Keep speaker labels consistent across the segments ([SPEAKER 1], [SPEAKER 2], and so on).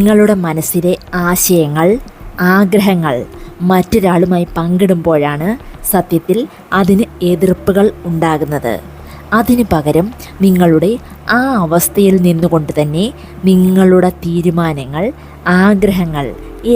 [SPEAKER 1] നിങ്ങളുടെ മനസ്സിലെ ആശയങ്ങൾ ആഗ്രഹങ്ങൾ മറ്റൊരാളുമായി പങ്കിടുമ്പോഴാണ് സത്യത്തിൽ അതിന് എതിർപ്പുകൾ ഉണ്ടാകുന്നത്. അതിനു പകരം നിങ്ങളുടെ ആ അവസ്ഥയിൽ നിന്നുകൊണ്ട് തന്നെ നിങ്ങളുടെ തീരുമാനങ്ങൾ ആഗ്രഹങ്ങൾ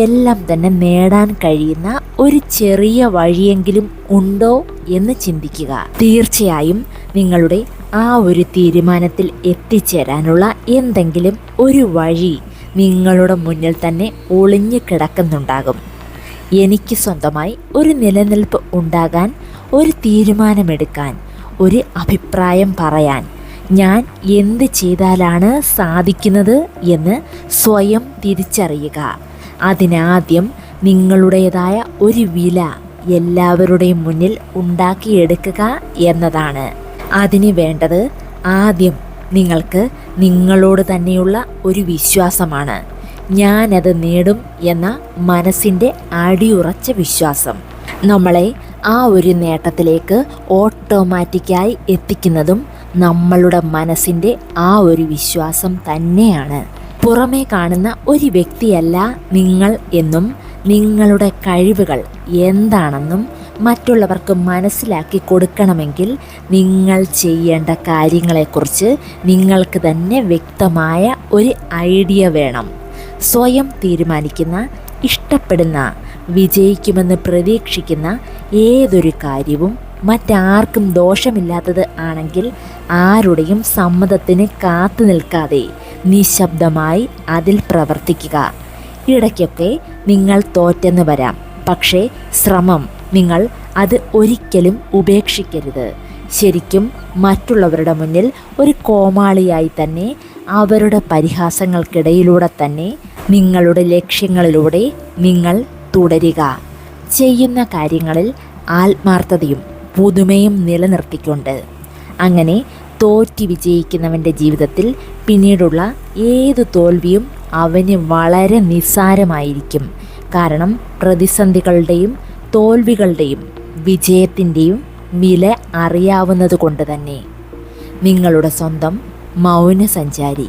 [SPEAKER 1] എല്ലാം തന്നെ നേടാൻ കഴിയുന്ന ഒരു ചെറിയ വഴിയെങ്കിലും ഉണ്ടോ എന്ന് ചിന്തിക്കുക. തീർച്ചയായും നിങ്ങളുടെ ആ ഒരു തീരുമാനത്തിൽ എത്തിച്ചേരാനുള്ള എന്തെങ്കിലും ഒരു വഴി നിങ്ങളുടെ മുന്നിൽ തന്നെ ഒളിഞ്ഞു കിടക്കുന്നുണ്ടാകും. എനിക്ക് സ്വന്തമായി ഒരു നിലനിൽപ്പ് ഉണ്ടാകാൻ ഒരു തീരുമാനമെടുക്കാൻ ഒരു അഭിപ്രായം പറയാൻ ഞാൻ എന്ത് ചെയ്താലാണ് സാധിക്കുന്നത് എന്ന് സ്വയം തിരിച്ചറിയുക. അതിനാദ്യം നിങ്ങളുടേതായ ഒരു വില എല്ലാവരുടെയും മുന്നിൽ ഉണ്ടാക്കിയെടുക്കുക എന്നതാണ്. അതിന് വേണ്ടത് ആദ്യം നിങ്ങൾക്ക് നിങ്ങളോട് തന്നെയുള്ള ഒരു വിശ്വാസമാണ്. ഞാനത് നേടും എന്ന മനസ്സിന്റെ അടിയുറച്ച വിശ്വാസം. നമ്മളെ ആ ഒരു നേട്ടത്തിലേക്ക് ഓട്ടോമാറ്റിക്കായി എത്തിക്കുന്നതും നമ്മളുടെ മനസ്സിന്റെ ആ ഒരു വിശ്വാസം തന്നെയാണ്. പുറമേ കാണുന്ന ഒരു വ്യക്തിയല്ല നിങ്ങൾ എന്നും നിങ്ങളുടെ കഴിവുകൾ എന്താണെന്നും മറ്റുള്ളവർക്ക് മനസ്സിലാക്കി കൊടുക്കണമെങ്കിൽ നിങ്ങൾ ചെയ്യേണ്ട കാര്യങ്ങളെക്കുറിച്ച് നിങ്ങൾക്ക് തന്നെ വ്യക്തമായ ഒരു ഐഡിയ വേണം. സ്വയം തീരുമാനിക്കുന്ന ഇഷ്ടപ്പെടുന്ന വിജയിക്കുമെന്ന് പ്രതീക്ഷിക്കുന്ന ഏതൊരു കാര്യവും മറ്റാർക്കും ദോഷമില്ലാത്തത് ആണെങ്കിൽ ആരുടെയും സമ്മതത്തിന് കാത്തു നിൽക്കാതെ നിശബ്ദമായി അതിൽ പ്രവർത്തിക്കുക. ഇടയ്ക്കൊക്കെ നിങ്ങൾ തോറ്റെന്ന് വരാം. പക്ഷേ ശ്രമം നിങ്ങൾ അത് ഒരിക്കലും ഉപേക്ഷിക്കരുത്. ശരിക്കും മറ്റുള്ളവരുടെ മുന്നിൽ ഒരു കോമാളിയായി തന്നെ അവരുടെ പരിഹാസങ്ങൾക്കിടയിലൂടെ തന്നെ നിങ്ങളുടെ ലക്ഷ്യങ്ങളിലൂടെ നിങ്ങൾ തുടരുക. ചെയ്യുന്ന കാര്യങ്ങളിൽ ആത്മാർത്ഥതയും പുതുമയും നിലനിർത്തിക്കൊണ്ട്. അങ്ങനെ തോറ്റി വിജയിക്കുന്നവന്റെ ജീവിതത്തിൽ പിന്നീടുള്ള ഏത് തോൽവിയും അവന് വളരെ നിസ്സാരമായിരിക്കും. കാരണം പ്രതിസന്ധികളുടെയും തോൽവികളുടെയും വിജയത്തിന്റെയും വില അറിയാവുന്നത് കൊണ്ട് തന്നെ നിങ്ങളുടെ സ്വന്തം മൗനസഞ്ചാരി.